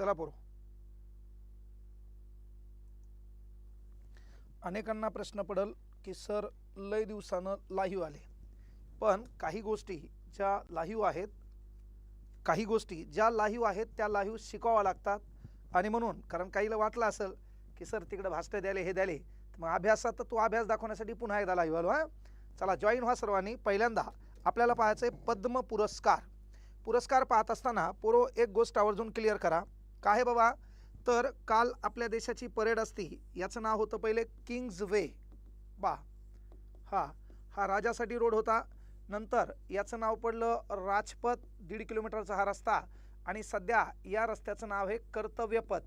चला पोरो. अनेकांना प्रश्न पडल की सर लय दिवसानं लाहीव आले. पण काही गोष्टी ज्या लाहीव आहेत काही गोष्टी ज्या लाहीव आहेत त्या लाहीव शिकवाव्या लागतात. आणि म्हणून कारण काहीला वाटलं असेल की सर तिकडे भाष्य द्याले हे द्याले तर मग अभ्यासात तर तो अभ्यास दाखवण्यासाठी पुन्हा एकदा लाहीव आलो हा? चला जॉईन व्हा सर्वांनी. पहिल्यांदा आपल्याला पाहायचं आहे पद्म पुरस्कार. पुरस्कार पाहत असताना पोरो एक गोष्ट आवर्जून क्लिअर करा. काय आहे बाबा? तर काल आपल्या देशाची परेड असती याचं नाव होतं पहिले किंग्ज वे. बा. हा हा राजासाठी रोड होता. नंतर याचं नाव पडलं राजपथ दीड किलोमीटरचा हा रस्ता. आणि सध्या या रस्त्याचं नाव आहे कर्तव्यपथ.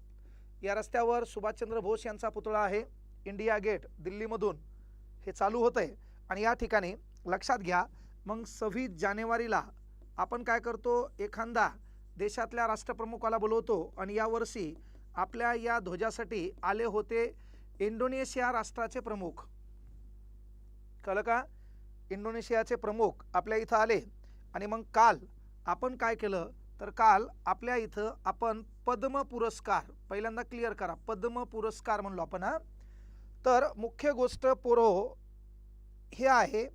या रस्त्यावर सुभाषचंद्र बोस यांचा पुतळा आहे इंडिया गेट दिल्लीमधून. हे चालू होतं आहे आणि या ठिकाणी लक्षात घ्या मग सव्वीस जानेवारीला आपण काय करतो? एखादा देशातल्या राष्ट्रप्रमुखाला बोलवतो आणि यावर्षी आपल्या या ध्वजासाठी आले होते इंडोनेशिया राष्ट्राचे प्रमुख. कळलं का? इंडोनेशियाचे प्रमुख आपल्या इथं आले आणि मग काल आपण काय केलं? तर काल आपल्या इथं आपण पद्म पुरस्कार पहिल्यांदा क्लिअर करा पद्म पुरस्कार म्हणलो आपण हा? तर मुख्य गोष्ट पोरो हे आहे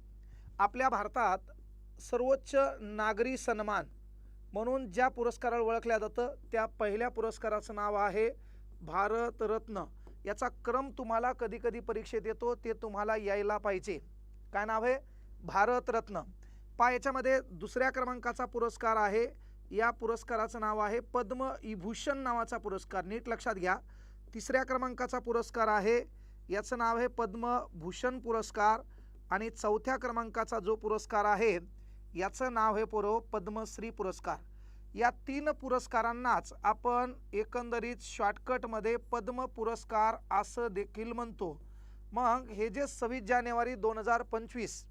आपल्या भारतात सर्वोच्च नागरी सन्मान. म्हणून ज्या पुरस्काराला ओळखल्या जातं त्या पहिल्या पुरस्काराचं नाव आहे भारतरत्न याचा क्रम तुम्हाला कधी कधी परीक्षेत येतो ते तुम्हाला यायला पाहिजे. काय नाव आहे? भारतरत्न पा याच्यामध्ये दुसऱ्या क्रमांकाचा पुरस्कार आहे. या पुरस्काराचं नाव आहे पद्मविभूषण नावाचा पुरस्कार. नीट लक्षात घ्या. तिसऱ्या क्रमांकाचा पुरस्कार आहे. याचं नाव आहे पद्मभूषण पुरस्कार. आणि चौथ्या क्रमांकाचा जो पुरस्कार आहे याचं नाव हे पोरो पद्मश्री पुरस्कार. या तीन पुरस्कारांनाच आपण एकंदरीत शॉर्टकटमध्ये पद्म पुरस्कार असं देखील म्हणतो. मग हे जे सव्वीस जानेवारी दोन हजार पंचवीस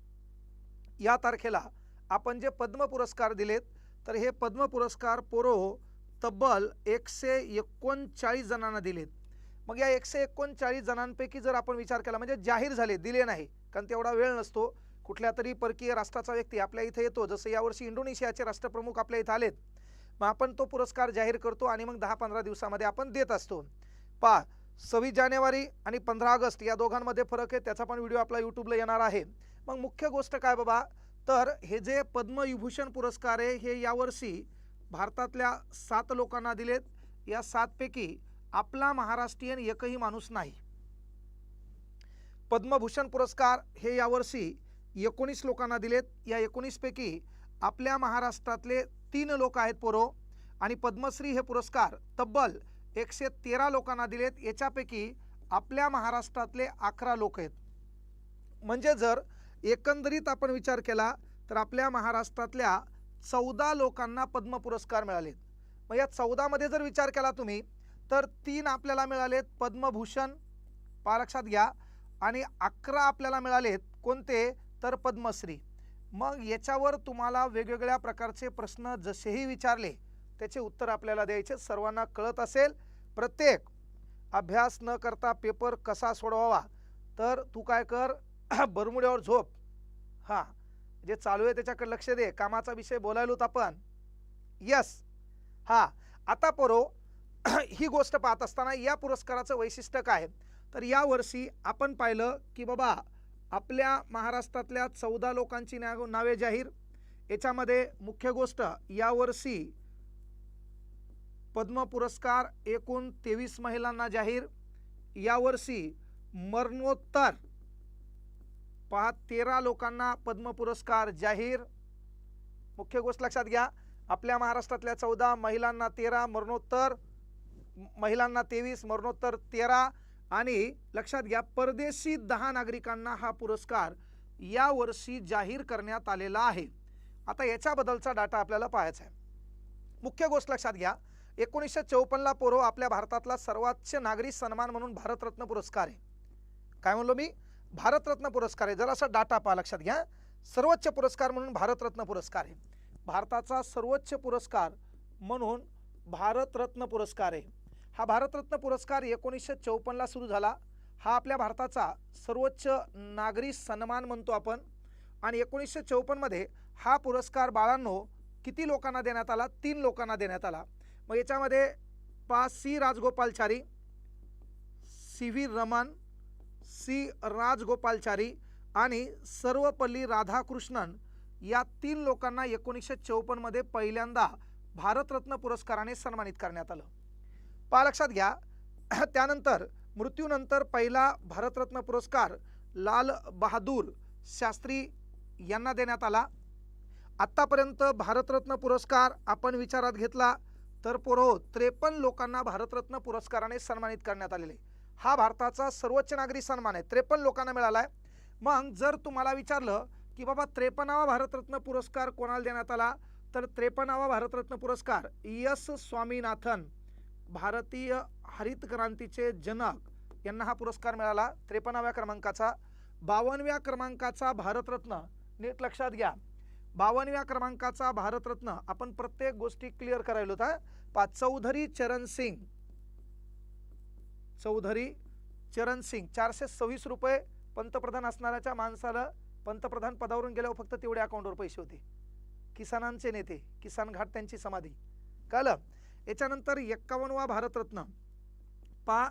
या तारखेला आपण जे पद्म पुरस्कार दिलेत तर हे पद्म पुरस्कार पोरो हो तब्बल एकशे एकोणचाळीस जणांना दिलेत. मग या एकशे एकोणचाळीस जणांपैकी जर आपण विचार केला म्हणजे जाहीर झाले दिले नाही कारण तेवढा वेळ नसतो कुठल्या तरी परकीय राष्ट्राचा व्यक्ती आपल्या इथे येतो. जसं यावर्षी इंडोनेशियाचे राष्ट्रप्रमुख आपल्या इथं आलेत. मग आपण तो पुरस्कार जाहीर करतो आणि मग दहा पंधरा दिवसामध्ये आपण देत असतो. पा सव्वीस जानेवारी आणि पंधरा ऑगस्ट या दोघांमध्ये फरक आहे. त्याचा पण व्हिडिओ आपला यूट्यूबला येणार आहे. मग मुख्य गोष्ट काय बाबा? तर हे जे पद्मविभूषण पुरस्कार आहे हे यावर्षी भारतातल्या सात लोकांना दिलेत. या सातपैकी आपला महाराष्ट्रीयन एकही माणूस नाही. पद्मभूषण पुरस्कार हे यावर्षी एकोणीस लोकांना दिलेत. या एकोणीसपैकी आपल्या महाराष्ट्रातले तीन लोक आहेत पोरो आणि पद्मश्री हे पुरस्कार तब्बल एकशे तेरा लोकांना दिलेत. याच्यापैकी आपल्या महाराष्ट्रातले अकरा लोक आहेत. म्हणजे जर एकंदरीत आपण विचार केला तर आपल्या महाराष्ट्रातल्या चौदा लोकांना पद्म पुरस्कार मिळालेत. मग या चौदामध्ये जर विचार केला तुम्ही तर तीन आपल्याला मिळालेत. पद्मभूषण पा लक्षात घ्या आणि अकरा आपल्याला मिळालेत. कोणते? तर पद्मश्री. मग याच्यावर तुम्हाला वेगवेगळ्या प्रकारचे प्रश्न जसेही विचारले त्याचे उत्तर आपल्याला द्यायचे. सर्वांना कळत असेल प्रत्येक अभ्यास न करता पेपर कसा सोडवावा? तर तू काय कर बरमुड्यावर झोप. हां जे चालू आहे त्याच्याकडे लक्ष दे. कामाचा विषय बोलायलोत आपण. यस. हां आता परो ही गोष्ट पाहत असताना या पुरस्काराचं वैशिष्ट्य काय? तर यावर्षी आपण पाहिलं की बाबा आपल्या महाराष्ट्रातल्या चौदा लोकांची नाव नावे जाहीर. याच्यामध्ये मुख्य गोष्ट यावर्षी पद्म पुरस्कार एकूण तेवीस महिलांना जाहीर. यावर्षी मरणोत्तर पहा तेरा लोकांना पद्म पुरस्कार जाहीर. मुख्य गोष्ट लक्षात घ्या आपल्या महाराष्ट्रातल्या चौदा महिलांना तेरा मरणोत्तर महिलांना तेवीस मरणोत्तर तेरा आणि लक्षात घ्या परदेशी दहा नागरिकांना हा पुरस्कार यावर्षी जाहीर करण्यात आलेला आहे. आता याच्याबद्दलचा डाटा आपल्याला पाहायचा आहे. मुख्य गोष्ट लक्षात घ्या एकोणीसशे चौपन्नला पोरो आपल्या भारतातला सर्वोच्च नागरी सन्मान म्हणून भारतरत्न पुरस्कार आहे. काय म्हणलो मी? भारतरत्न पुरस्कार आहे. जरासा डाटा पहा लक्षात घ्या. सर्वोच्च पुरस्कार म्हणून भारतरत्न पुरस्कार आहे. भारताचा सर्वोच्च पुरस्कार म्हणून भारतरत्न पुरस्कार आहे. हा भारतरत्न पुरस्कार एकोणीसशे चौपन्नला सुरू झाला. हा आपल्या भारताचा सर्वोच्च नागरी सन्मान म्हणतो आपण. आणि एकोणीसशे चौपन्नमध्ये हा पुरस्कार बाळांनो किती लोकांना देण्यात आला? तीन लोकांना देण्यात आला. मग याच्यामध्ये पा. C. Rajagopalachari C. V. Raman C. Rajagopalachari आणि सर्वपल्ली राधाकृष्णन या तीन लोकांना एकोणीसशे चौपन्नमध्ये पहिल्यांदा भारतरत्न पुरस्काराने सन्मानित करण्यात आलं. पहा लक्षात घ्या. त्यानंतर मृत्यूनंतर पहिला भारतरत्न पुरस्कार लाल बहादूर शास्त्री यांना देण्यात आला. आत्तापर्यंत भारतरत्न पुरस्कार आपण विचारात घेतला तर पोरो त्रेपन्न लोकांना भारतरत्न पुरस्काराने सन्मानित करण्यात आलेले. हा भारताचा सर्वोच्च नागरी सन्मान आहे. त्रेपन्न लोकांना मिळाला आहे मग जर तुम्हाला विचारलं की बाबा त्रेपन्नावा भारतरत्न पुरस्कार कोणाला देण्यात आला? तर त्रेपन्नावा भारतरत्न पुरस्कार यस स्वामीनाथन भारतीय हरित क्रांतीचे जनक यांना हा पुरस्कार मिळाला. त्रेपन्नाव्या क्रमांकाचा. बावनव्या क्रमांकाचा भारतरत्न नीट लक्षात घ्या. बावनव्या क्रमांकाचा भारतरत्न आपण प्रत्येक गोष्टी क्लिअर करायला होता. पा चौधरी चरण सिंग. चौधरी चरण सिंग चारशे सव्वीस रुपये पंतप्रधान असणाऱ्याच्या माणसाला पंतप्रधान पदावरून गेल्यावर फक्त तेवढे अकाउंटवर पैसे होते. किसानांचे नेते किसान घाट त्यांची समाधी. कळलं? याच्यानंतर एक्कावन्नवा भारतरत्न पा.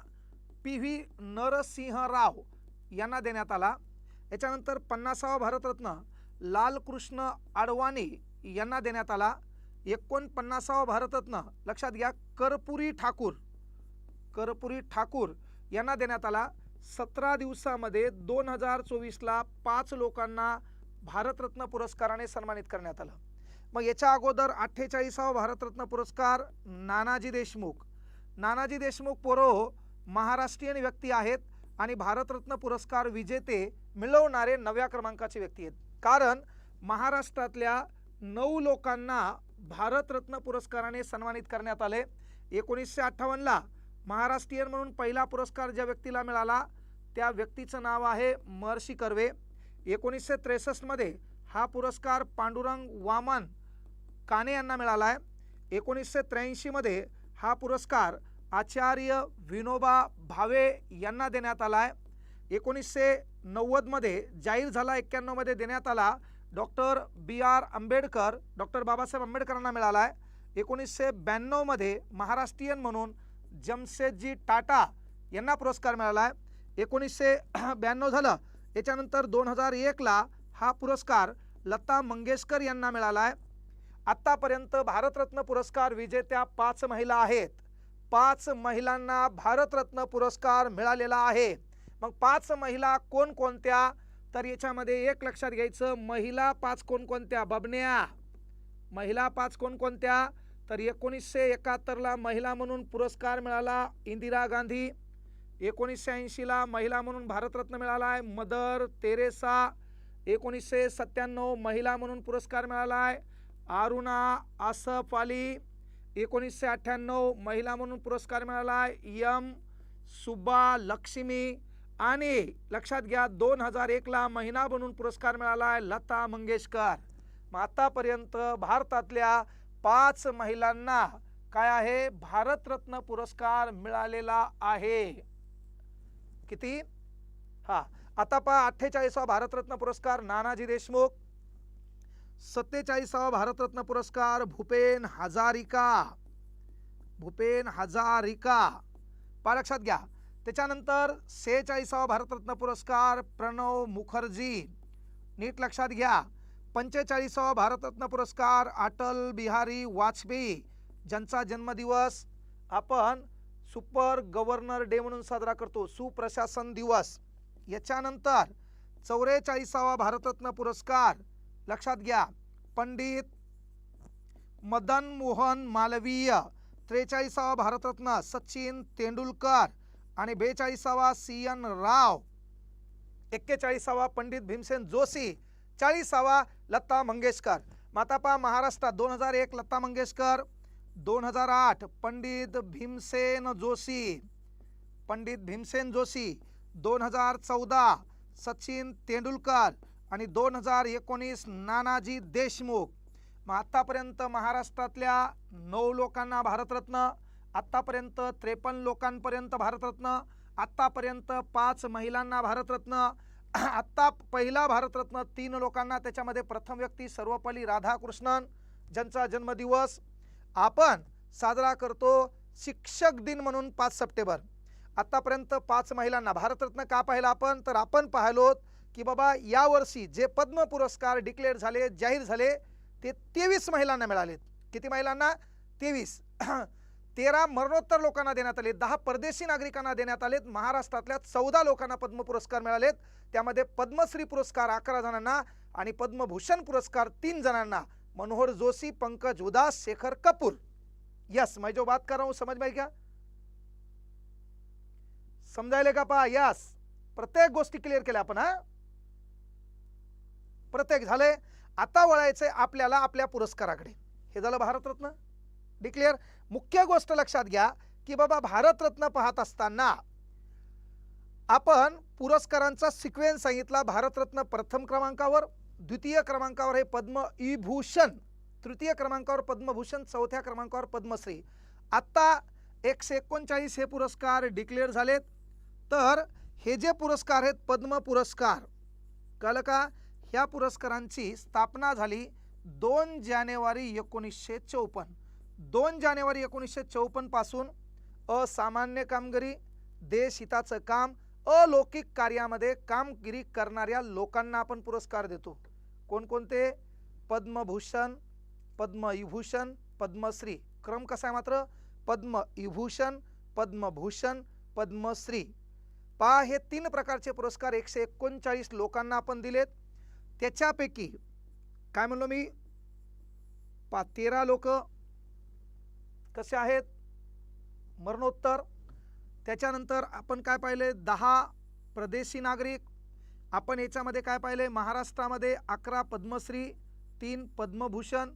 पी. व्ही. नरसिंह राव यांना देण्यात आला. याच्यानंतर पन्नासावा भारतरत्न लालकृष्ण आडवाणी यांना देण्यात आला. एकोणपन्नासावा भारतरत्न लक्षात घ्या कर्पुरी ठाकूर. कर्पुरी ठाकूर यांना देण्यात आला. सतरा दिवसामध्ये दोन हजार चोवीसला पाच लोकांना भारतरत्न पुरस्काराने सन्मानित करण्यात आलं. मग याच्या अगोदर अठ्ठेचाळीसावा भारतरत्न पुरस्कार नानाजी देशमुख. नानाजी देशमुख पोरो हो, महाराष्ट्रीयन व्यक्ती आहेत आणि भारतरत्न पुरस्कार विजेते मिळवणारे नव्या क्रमांकाचे व्यक्ती आहेत. कारण महाराष्ट्रातल्या नऊ लोकांना भारतरत्न पुरस्काराने सन्मानित करण्यात आले. एकोणीसशे अठ्ठावन्नला महाराष्ट्रीयन म्हणून पहिला पुरस्कार ज्या व्यक्तीला मिळाला त्या व्यक्तीचं नाव आहे महर्षी कर्वे. एकोणीसशे त्रेसष्टमध्ये हा पुरस्कार पांडुरंग वामन काने यांना मिळाला आहे एकोणीसशे त्र्याऐंशीमध्ये हा पुरस्कार आचार्य विनोबा भावे यांना देण्यात आला आहे एकोणीसशे नव्वदमध्ये जाहीर झाला एक्क्याण्णवमध्ये देण्यात आला. Doctor B R Ambedkar doctor Babasaheb आंबेडकरांना मिळाला आहे एकोणीसशे ब्याण्णवमध्ये महाराष्ट्रीयन म्हणून जमशेदजी टाटा यांना पुरस्कार मिळाला आहे एकोणीसशे ब्याण्णव झालं याच्यानंतर दोन हजार एकला हा पुरस्कार लता मंगेशकर यांना मिळाला आहे आत्तापर्यंत भारतरत्न पुरस्कार विजेत्या पाच महिला आहेत. पाच महिलांना भारतरत्न पुरस्कार मिळालेला आहे. मग पाच महिला कोणकोणत्या? तर याच्यामध्ये एक लक्षात घ्यायचं महिला पाच कोणकोणत्या? बबन्या. महिला पाच कोणकोणत्या? तर एकोणीसशे एकाहत्तरला महिला म्हणून पुरस्कार मिळाला इंदिरा गांधी. एकोणीसशे ऐंशीला महिला म्हणून भारतरत्न मिळाला आहे मदर तेरेसा. एकोणीसशे सत्त्याण्णव महिला म्हणून पुरस्कार मिळाला आहे. अरुणा आसफ अली एकोणीसशे अठ्ठ्याण्णव महिला म्हणून पुरस्कार मिळाला यम सुब्बा लक्ष्मी आणि लक्षात घ्या दोन हजार एकला महिना म्हणून पुरस्कार मिळाला आहे लता मंगेशकर. मग आतापर्यंत भारतातल्या पाच महिलांना काय आहे? भारतरत्न पुरस्कार मिळालेला आहे. किती? हा. आता पहा अठ्ठेचाळीसवा भारतरत्न पुरस्कार नानाजी देशमुख सत्तेचाळीसावा भारतरत्न पुरस्कार भूपेन हजारिका. भूपेन हजारिका. पा लक्षात घ्या. त्याच्यानंतर सेहेचाळीसावा भारतरत्न पुरस्कार प्रणव मुखर्जी. नीट लक्षात घ्या. पंचेचाळीसावा भारतरत्न पुरस्कार अटल बिहारी वाजपेयी. ज्यांचा जन्मदिवस आपण सुपर गव्हर्नर डे म्हणून साजरा करतो सुप्रशासन दिवस. याच्यानंतर चौवेचाळीसावा भारतरत्न पुरस्कार लक्षात घ्या. पंडित मदन मोहन मालवीय त्रेचाळीसावा भारतरत्न सचिन तेंडुलकर आणि बेचाळीसावा सी एन राव एक्केचाळीसावा पंडित भीमसेन जोशी चाळीसावा लता मंगेशकर. मातापा महाराष्ट्र दोन हजार एक लता मंगेशकर दोन हजार आठ पंडित भीमसेन जोशी पंडित भीमसेन जोशी दोन हजार चौदा सचिन तेंडुलकर आणि दोन हजार एकोणीस नानाजी देशमुख. मग आत्तापर्यंत महाराष्ट्रातल्या नऊ लोकांना भारतरत्न आत्तापर्यंत त्रेपन्न लोकांपर्यंत भारतरत्न आत्तापर्यंत पाच महिलांना भारतरत्न आत्ता पहिला भारतरत्न तीन लोकांना त्याच्यामध्ये प्रथम व्यक्ती सर्वपल्ली राधाकृष्णन ज्यांचा जन्मदिवस आपण साजरा करतो शिक्षक दिन म्हणून पाच सप्टेंबर. आत्तापर्यंत पाच महिलांना भारतरत्न का पाहिलं आपण? तर आपण पाहिलोत की बाबा यावर्षी जे पद्म पुरस्कार डिक्लेअर झाले जाहीर झाले ते तेवीस महिलांना मिळालेत. किती महिलांना? तेवीस. तेरा मरणोत्तर लोकांना देण्यात आले दहा परदेशी नागरिकांना देण्यात आलेत. महाराष्ट्रातल्या चौदा लोकांना पद्म पुरस्कार मिळालेत. त्यामध्ये पद्मश्री पुरस्कार अकरा जणांना आणि पद्मभूषण पुरस्कार तीन जणांना. मनोहर जोशी पंकज उदास शेखर कपूर. यस मैं जो बात कर रहा हूं समझ में क्या समजायले का पहा यस. प्रत्येक गोष्टी क्लिअर केल्या आपण हा? प्रत्येक झाले आता वळायचंय आपल्याला आपल्या पुरस्काराकडे. हे झालं भारतरत्न. डिक्लेअर मुख्य गोष्ट लक्षात घ्या की बाबा भारतरत्न पाहत असताना आपण पुरस्कारांचा सिक्वेन्स सांगितला भारतरत्न प्रथम क्रमांकावर द्वितीय क्रमांकावर हे पद्म विभूषण तृतीय क्रमांकावर पद्मभूषण चौथ्या क्रमांकावर पद्मश्री. आत्ता एकशे एकोणचाळीस हे पुरस्कार डिक्लेअर झालेत. तर हे जे पुरस्कार आहेत पद्म पुरस्कार कळलं का? ह्या पुरस्कारांची स्थापना झाली दोन जानेवारी एकोणीसशे चौपन्न. दोन जानेवारी एकोणीसशे चौपन्नपासून असामान्य कामगिरी देशहिताचं काम अलौकिक कार्यामध्ये कामगिरी करणाऱ्या लोकांना आपण पुरस्कार देतो. कोणकोणते? पद्मभूषण पद्मविभूषण पद्मश्री. क्रम कसा आहे मात्र? पद्मविभूषण पद्मभूषण पद्मश्री. पा हे तीन प्रकारचे पुरस्कार एकशे एकोणचाळीस लोकांना आपण दिलेत. त्याच्यापैकी काय म्हणलो मी? पा तेरा लोक कसे आहेत? मरणोत्तर. त्याच्यानंतर आपण काय पाहिले? दहा प्रदेशी नागरिक. आपण याच्यामध्ये काय पाहिले? महाराष्ट्रामध्ये अकरा पद्मश्री तीन पद्मभूषण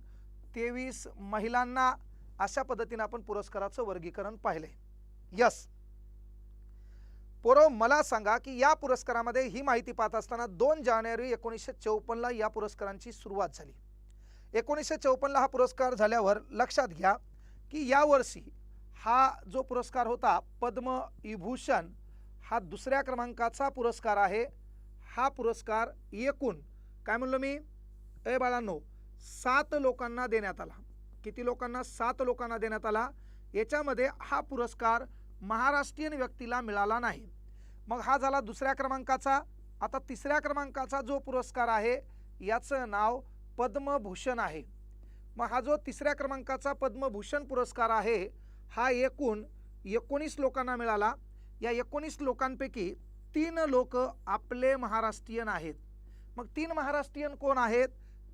तेवीस महिलांना अशा पद्धतीने आपण पुरस्काराचं वर्गीकरण पाहिले. यस. पोरो मला सांगा की या पुरस्कारामध्ये ही माहिती पाहत असताना दोन जानेवारी एकोणीसशे चौपन्नला या पुरस्कारांची सुरुवात झाली. एकोणीसशे चौपन्नला हा पुरस्कार झाल्यावर लक्षात घ्या की यावर्षी हा जो पुरस्कार होता पद्मविभूषण हा दुसऱ्या क्रमांकाचा पुरस्कार आहे. हा पुरस्कार एकूण काय म्हणलो मी? ए बाळांनो सात लोकांना देण्यात आला. किती लोकांना? सात लोकांना देण्यात आला. याच्यामध्ये हा पुरस्कार महाराष्ट्रीयन व्यक्तीला मिळाला नाही. मग हा झाला दुसऱ्या क्रमांकाचा. आता तिसऱ्या क्रमांकाचा जो पुरस्कार आहे याचं नाव पद्मभूषण आहे. मग हा जो तिसऱ्या क्रमांकाचा पद्मभूषण पुरस्कार आहे हा एकूण एकोणीस लोकांना मिळाला. या एकोणीस लोकांपैकी तीन लोक आपले महाराष्ट्रीयन आहेत. मग तीन महाराष्ट्रीयन कोण आहेत?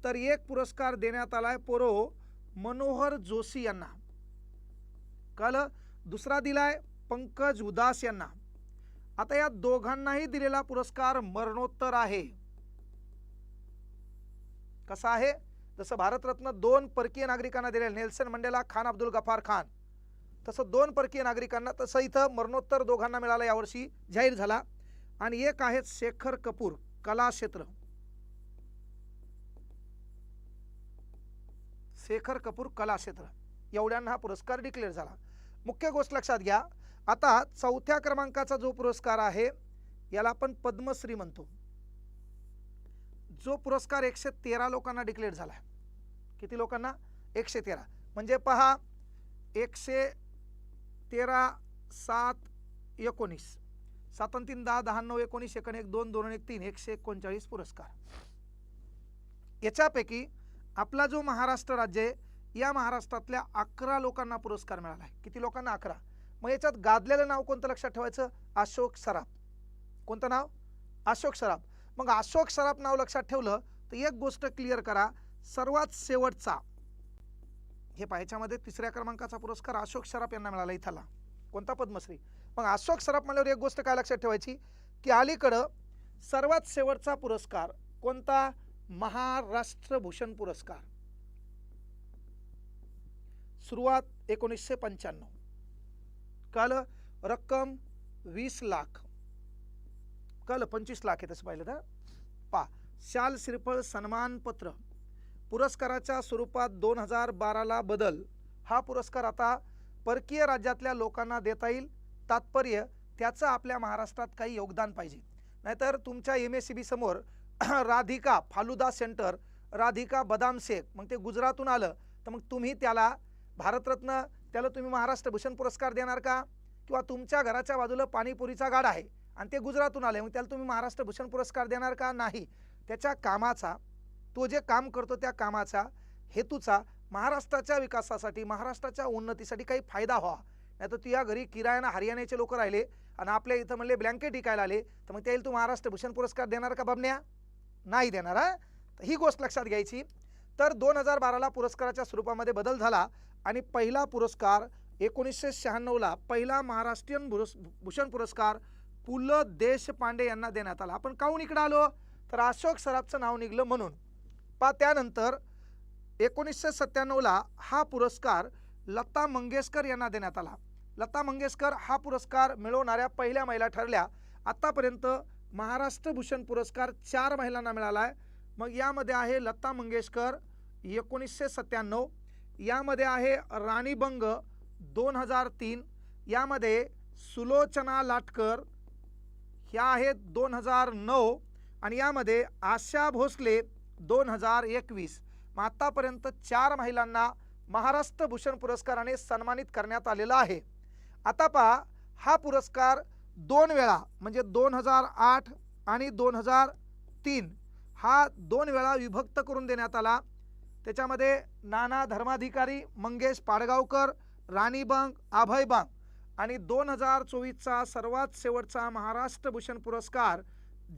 तर एक पुरस्कार देण्यात आला आहे पोरो मनोहर जोशी यांना. कळलं? दुसरा दिलाय पंकज उदास यांना. आता या दोघांनाही दिलेला पुरस्कार मरणोत्तर आहे. कसा आहे? जसं भारतरत्न दोन परकीय नागरिकांना दिले नेल्सन मंडेला खान अब्दुल गफार खान. तसं दोन परकीय नागरिकांना तसं इथं मरणोत्तर दोघांना मिळालं यावर्षी जाहीर झाला. आणि एक आहेत शेखर कपूर कला क्षेत्र. शेखर कपूर कला क्षेत्र. एवढ्यांना हा पुरस्कार डिक्लेअर झाला. मुख्य गोष्ट लक्षात घ्या आता चौथ्या क्रमांकाचा जो पुरस्कार आहे याला आपण पद्मश्री म्हणतो. जो पुरस्कार एकशे तेरा लोकांना डिक्लेअर झाला किती लोकांना? एकशे तेरा. म्हणजे पहा एकशे तेरा सात एकोणीस. सात आणि तीन दहा दहा नऊ एकोणीस एकोण एक दोन दोन एक तीन एकशे एकोणचाळीस पुरस्कार. याच्यापैकी आपला जो महाराष्ट्र राज्य आहे या महाराष्ट्रातल्या अकरा लोकांना पुरस्कार मिळाला आहे. किती लोकांना? अकरा. मग याच्यात गादलेलं नाव कोणतं लक्षात ठेवायचं? अशोक सराफ. कोणतं नाव? अशोक सराफ. मग अशोक सराफ नाव लक्षात ठेवलं तर एक गोष्ट क्लिअर करा. सर्वात शेवटचा. हे पाहायच्यामध्ये तिसऱ्या क्रमांकाचा पुरस्कार अशोक सराफ यांना मिळाला इथला. कोणता पद्मश्री? मग अशोक सराफ म्हणल्यावर एक गोष्ट काय लक्षात ठेवायची? की अलीकडं सर्वात शेवटचा पुरस्कार कोणता? महाराष्ट्र भूषण पुरस्कार. सुरुवात एकोणीसशे पंच्याण्णव. काल रक्कम वीस लाख. काल पंचवीस लाख आहे तसं पाहिलं तर. पा शाल श्रीफळ सन्मानपत्र. पुरस्काराच्या स्वरूपात दोन हजार बाराला बदल. हा पुरस्कार आता परकीय राज्यातल्या लोकांना देता येईल. तात्पर्य त्याचं आपल्या महाराष्ट्रात काही योगदान पाहिजे. नाहीतर तुमच्या एम एस सी बी समोर राधिका फालुदा सेंटर राधिका बदाम शेख मग ते गुजरातून आलं तर मग तुम्ही त्याला भारतरत्न त्याला तुम्ही महाराष्ट्र भूषण पुरस्कार देणार का? किंवा तुमच्या घराच्या बाजूला पाणीपुरीचा गाडा आहे आणि ते गुजरातून आले मग त्याला तुम्ही महाराष्ट्र भूषण पुरस्कार देणार का? नाही. त्याच्या कामाचा तो जे काम करतो त्या कामाचा हेतूचा महाराष्ट्राच्या विकासासाठी महाराष्ट्राच्या उन्नतीसाठी काही फायदा व्हावा. नाही तर तुझ्या घरी किरायानं हरियाणाचे लोक राहिले आणि आपल्या इथं म्हणले ब्लँकेट विकायला आले तर मग त्याला तू महाराष्ट्र भूषण पुरस्कार देणार का बाबण्या नाही देणार हा? तर ही गोष्ट लक्षात घ्यायची. तर दोन हजार बाराला पुरस्काराच्या स्वरूपामध्ये बदल झाला आणि पहिला पुरस्कार एकोणीसशे शहाण्णवला पहिला महाराष्ट्रीयन भुरस भूषण पुरस्कार पु ल देशपांडे यांना देण्यात आला. आपण काहून इकडं आलो? तर अशोक सराफचं नाव निघलं म्हणून. पा त्यानंतर एकोणीसशे सत्त्याण्णवला हा पुरस्कार लता मंगेशकर यांना देण्यात आला. लता मंगेशकर हा पुरस्कार मिळवणाऱ्या पहिल्या महिला ठरल्या. आत्तापर्यंत महाराष्ट्र भूषण पुरस्कार चार महिलांना मिळाला आहे मग यामध्ये आहे लता मंगेशकर एकोणीसशे सत्त्याण्णव. यामध्ये आहे राणी बंग दोन हजार तीन. यामध्ये सुलोचना लाटकर ह्या आहेत दोन हजार नऊ. आणि यामध्ये आशा भोसले दोन हजार एकवीस. मग आत्तापर्यंत चार महिलांना महाराष्ट्र भूषण पुरस्काराने सन्मानित करण्यात आलेला आहे. आता पहा हा पुरस्कार दोन वेळा म्हणजे दोन हजार आठ आणि दोन हजार तीन. हा दोन वेळा विभक्त करून देण्यात आला. त्याच्यामध्ये नाना धर्माधिकारी मंगेश पाडगावकर राणी बंग अभय बंग आणि दोन हजार चोवीसचा सर्वात शेवटचा महाराष्ट्र भूषण पुरस्कार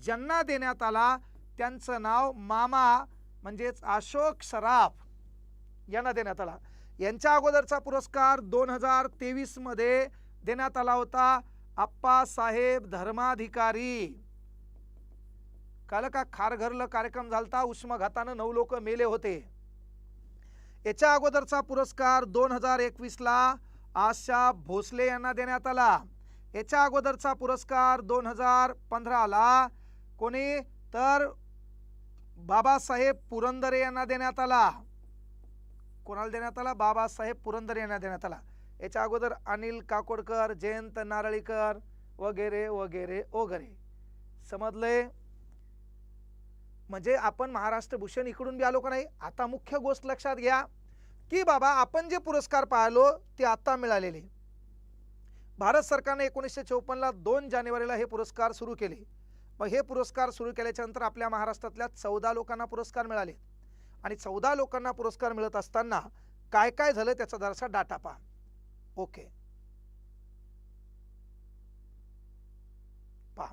ज्यांना देण्यात आला त्यांचं नाव मामा म्हणजेच अशोक सराफ यांना देण्यात आला. यांच्या अगोदरचा पुरस्कार दोन हजार तेवीसमध्ये देण्यात आला होता. आप्पासाहेब धर्माधिकारी. काल का खारघरलं कार्यक्रम झालता उष्माघातानं नऊ लोक मेले होते. याच्या अगोदरचा पुरस्कार दोन हजार एकवीसला आशा भोसले यांना देण्यात आला. याच्या अगोदरचा पुरस्कार दोन हजार पंधराला कोणी? तर बाबासाहेब पुरंदरे यांना देण्यात आला. कोणाला देण्यात आला? बाबासाहेब पुरंदरे यांना देण्यात आला. याच्या अगोदर अनिल काकोडकर जयंत नारळीकर वगैरे वगैरे वगैरे. समजले म्हणजे आपण महाराष्ट्र भूषण इकडून बी आलो का नाही? आता मुख्य गोष्ट लक्षात घ्या की बाबा आपण जे पुरस्कार पाहिलो ते आता मिळालेले. भारत सरकारने एकोणीसशे चौपन्नला दोन जानेवारीला हे पुरस्कार सुरू केले. मग हे पुरस्कार सुरू केल्याच्यानंतर आपल्या महाराष्ट्रातल्या चौदा लोकांना पुरस्कार मिळाले. आणि चौदा लोकांना पुरस्कार मिळत असताना काय काय झालं त्याचा जरासा डाटा पहा. ओके. पहा.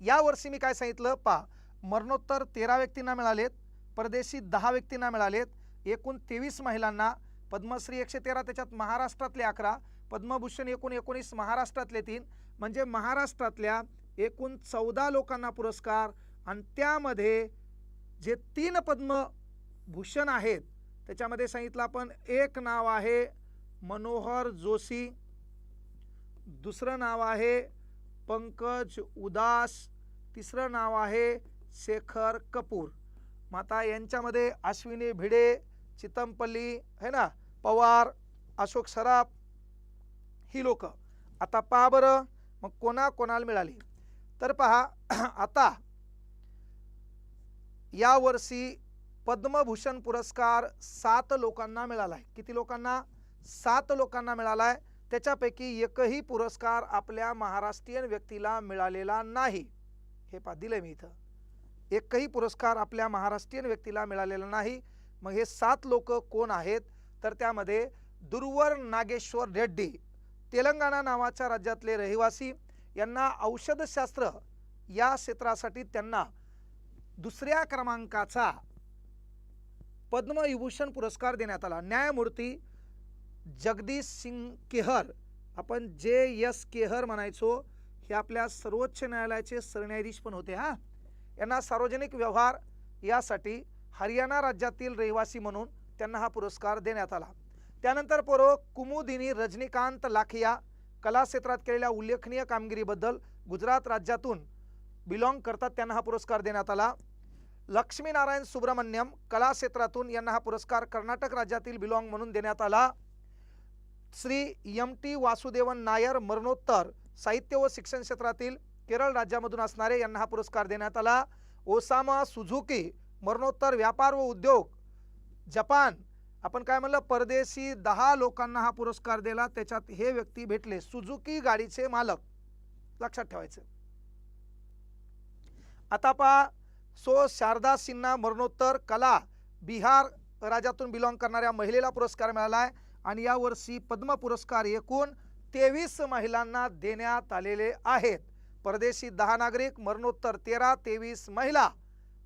यावर्षी मी काय सांगितलं? पहा. मरणोत्तर तेरा व्यक्तींना मिळालेत परदेशी दहा व्यक्तींना मिळालेत एकूण तेवीस महिलांना. पद्मश्री एकशे तेरा त्याच्यात महाराष्ट्रातले अकरा पद्मभूषण एकूण एकोणीस महाराष्ट्रातले तीन. म्हणजे महाराष्ट्रातल्या एकूण चौदा लोकांना पुरस्कार आणि त्यामध्ये जे तीन पद्मभूषण आहेत त्याच्यामध्ये सांगितलं आपण एक नाव आहे मनोहर जोशी दुसरं नाव आहे पंकज उदास तिसरं नाव आहे शेखर कपूर. माता यांच्यामध्ये अश्विनी भिडे चितमपल्ली है ना? पवार अशोक सराफ ही लोक. आता पहा बरं मग कोणा कोणाला मिळाली? तर पहा आता यावर्षी पद्मभूषण पुरस्कार सात लोकांना मिळाला आहे किती लोकांना? सात लोकांना मिळाला आहे त्याच्यापैकी एकही पुरस्कार आपल्या महाराष्ट्रीयन व्यक्तीला मिळालेला नाही. हे पा दिलं मी इथं. एकही पुरस्कार आपल्या महाराष्ट्रीयन व्यक्तीला मिळालेला नाही. मग हे सात लोक कोण आहेत? तर त्यामध्ये दुर्वर नागेश्वर रेड्डी तेलंगणा नावाच्या राज्यातले रहिवासी यांना औषधशास्त्र या क्षेत्रासाठी त्यांना दुसऱ्या क्रमांकाचा पद्मविभूषण पुरस्कार देण्यात आला. न्यायमूर्ती जगदीश सिंग केहर आपण जे यस केहर म्हणायचो हे आपल्या सर्वोच्च न्यायालयाचे सरन्यायाधीश पण होते हा. यांना सार्वजनिक व्यवहार यासाठी हरियाणा राज्यातील रहिवासी म्हणून त्यांना हा पुरस्कार देण्यात आला. त्यानंतर पोरो कुमुदिनी रजनीकांत लाखिया कला क्षेत्रात केलेल्या उल्लेखनीय कामगिरीबद्दल गुजरात राज्यातून बिलॉंग करतात त्यांना हा पुरस्कार देण्यात आला. लक्ष्मीनारायण सुब्रमण्यम कला क्षेत्रातून यांना हा पुरस्कार कर्नाटक राज्यातील बिलॉंग म्हणून देण्यात आला. श्री एम टी वासुदेवन नायर मरणोत्तर साहित्य व शिक्षण क्षेत्रातील केरळ राज्यामधून असणारे यांना हा पुरस्कार देण्यात आला. ओसामा सुझुकी मरणोत्तर व्यापार व उद्योग जपान. आपण काय म्हणलं? परदेशी दहा लोकांना हा पुरस्कार दिला. त्याच्यात हे व्यक्ती भेटले. सुझुकी गाडीचे मालक. लक्षात ठेवायचं. आता पहा सो शारदा सिन्हा मरणोत्तर कला बिहार राज्यातून बिलॉंग करणाऱ्या महिलेला पुरस्कार मिळाला आहे आणि यावर्षी पद्म पुरस्कार एकूण तेवीस महिलांना देण्यात आलेले आहेत. परदेशी दहा नागरिक मरणोत्तर तेरा तेवीस महिला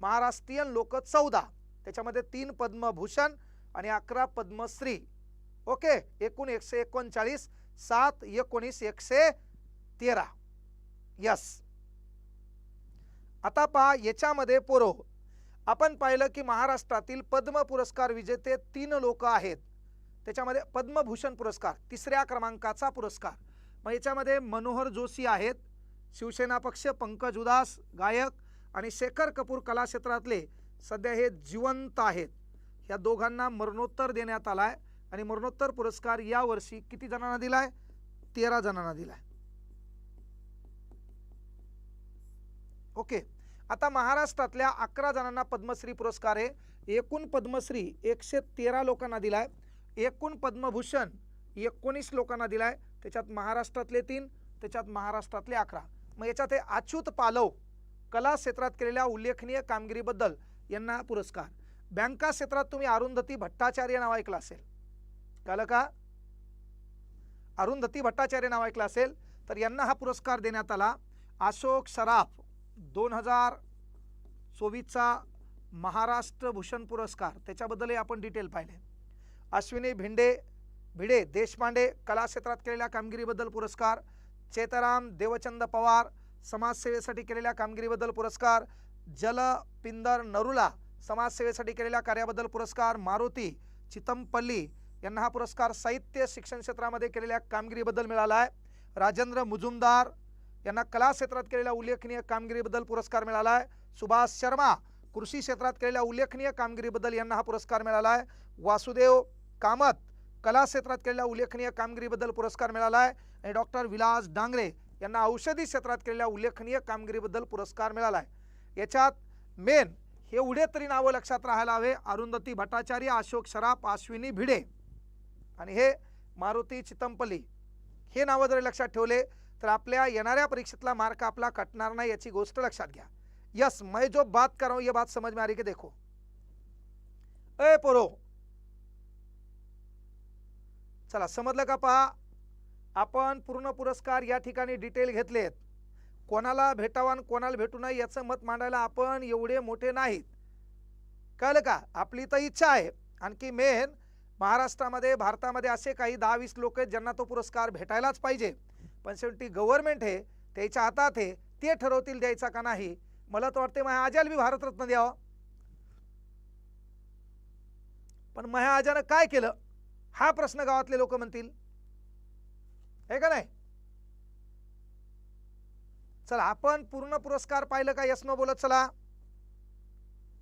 महाराष्ट्रीयन लोक चौदा. त्याच्यामध्ये तीन पद्मभूषण आणि अकरा पद्मश्री. ओके एकूण एकशे एकोणचाळीस सात एकोणीस एकशे तेरा. यस. आता पहा याच्यामध्ये पोरो. आपण पाहिलं की महाराष्ट्रातील पद्म पुरस्कार विजेते तीन लोक आहेत. त्याच्यामध्ये पद्मभूषण पुरस्कार तिसऱ्या क्रमांकाचा पुरस्कार. मग याच्यामध्ये मनोहर जोशी आहेत शिवसेना पक्ष पंकज उदास गायक आणि शेखर कपूर कला क्षेत्रातले सध्या हे जिवंत आहेत. या दोघांना मरणोत्तर देण्यात आलाय आणि मरणोत्तर पुरस्कार यावर्षी किती जणांना दिलाय? तेरा जणांना दिलाय. ओके. आता महाराष्ट्रातल्या अकरा जणांना पद्मश्री पुरस्कार आहे. एकूण पद्मश्री एकशे तेरा लोकांना दिलाय. एकूण पद्मभूषण एकोणीस लोकांना दिलाय. त्याच्यात महाराष्ट्रातले तीन त्याच्यात महाराष्ट्रातले अकरा. मग याच्यात हे अच्युत पालव कला क्षेत्रात केलेल्या उल्लेखनीय कामगिरीबद्दल यांना हा पुरस्कार. बँका क्षेत्रात तुम्ही अरुंधती भट्टाचार्य नाव ऐकलं असेल. कळलं का? अरुंधती भट्टाचार्य नाव ऐकलं असेल तर यांना हा पुरस्कार देण्यात आला. अशोक सराफ दोन हजार चोवीसचा महाराष्ट्र भूषण पुरस्कार. त्याच्याबद्दलही आपण डिटेल पाहिले. अश्विनी भिंडे भिडे देशपांडे कला क्षेत्रात केलेल्या कामगिरीबद्दल पुरस्कार. चेतराम देवचंद पवार समाजसेवेसाठी केलेल्या कामगिरीबद्दल पुरस्कार जल पिंदर नरुला समाजसेवेसाठी केलेल्या कार्याबद्दल पुरस्कार मारुती चितमपल्ली यांना हा पुरस्कार साहित्य शिक्षण क्षेत्रामध्ये केलेल्या कामगिरीबद्दल मिळाला आहे राजेंद्र मुजुमदार यांना कला क्षेत्रात केलेल्या उल्लेखनीय कामगिरीबद्दल पुरस्कार मिळाला आहे सुभाष शर्मा कृषी क्षेत्रात केलेल्या उल्लेखनीय कामगिरीबद्दल यांना हा पुरस्कार मिळाला आहे वासुदेव कामत कला क्षेत्रात केलेल्या उल्लेखनीय कामगिरीबद्दल पुरस्कार मिळाला आहे आणि डॉक्टर विलास डांगरे यांना औषधी क्षेत्रात केलेल्या उल्लेखनीय कामगिरीबद्दल पुरस्कार मिळाला आहे याच्यात मेन हे उडे तरी नावं लक्षात राहायला हवे. अरुंधती भट्टाचार्य अशोक शराफ अश्विनी भिडे आणि हे मारुती चितमपल्ली. हे नावं जरी लक्षात ठेवले तर आपल्या येणाऱ्या परीक्षेतला मार्क आपला कटणार नाही याची गोष्ट लक्षात घ्या. यस मैं जो बात कर रहा हूं ये बात समझ में आ रही देखो. ए पोरो. चला समजलं का पहा? आपण पूर्ण पुरस्कार या ठिकाणी डिटेल घेतलेत. कोणाला भेटावा आणि कोणाला भेटू नये याचं मत मांडायला आपण एवढे मोठे नाहीत. कळलं का? आपली तर इच्छा आहे. आणखी मेन महाराष्ट्रामध्ये भारतामध्ये असे काही दहा वीस लोक आहेत ज्यांना तो पुरस्कार भेटायलाच पाहिजे. पण शेवटी गव्हर्नमेंट हे त्याच्या हातात आहे ते ठरवतील द्यायचा का नाही? मला तर वाटते माझ्या आजाला बी भारतरत्न द्यावं. पण माझ्या आजानं काय केलं? हा प्रश्न गावातले लोक म्हणतील. हे का नाही? चला आपण पूर्ण पुरस्कार पाहिलं का? यस नो बोलत चला.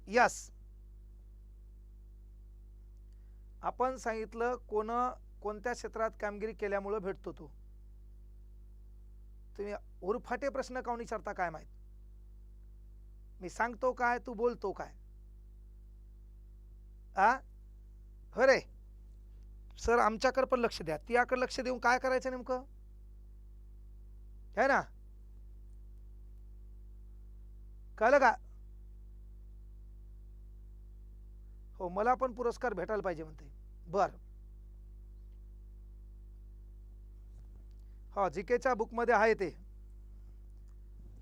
यस आपण सांगितलं कोण कोणत्या क्षेत्रात कामगिरी केल्यामुळं भेटतो तो. तुम्ही उरफाटे प्रश्न काऊन विचारता काय माहीत? मी सांगतो काय तू बोलतो काय? आ? हो रे सर आमच्याकडे पण लक्ष द्या. तियाकडे लक्ष देऊन काय करायचं नेमकं? है ना? कळलं का? हो मला पण पुरस्कार भेटायला पाहिजे म्हणते. बर. हा जी केच्या बुकमध्ये आहे ते.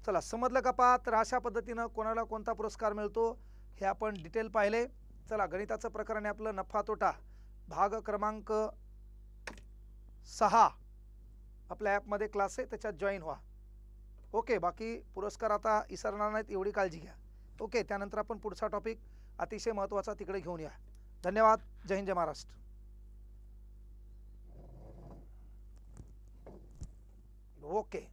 चला समजलं का पा तर अशा पद्धतीनं कोणाला कोणता पुरस्कार मिळतो हे आपण डिटेल पाहिले. चला गणिताचं प्रकरण आहे आपलं नफा तोटा. भाग क्रमांक सहा. आपल्या ॲपमध्ये क्लास आहे त्याच्यात जॉईन व्हा. ओके बाकी पुरस्कार आता इसरणार नाहीत एवढी काळजी घ्या. ओके त्यानंतर आपण पुढचा टॉपिक अतिशय महत्त्वाचा तिकडे घेऊन या. धन्यवाद जय हिंद जय महाराष्ट्र. ओके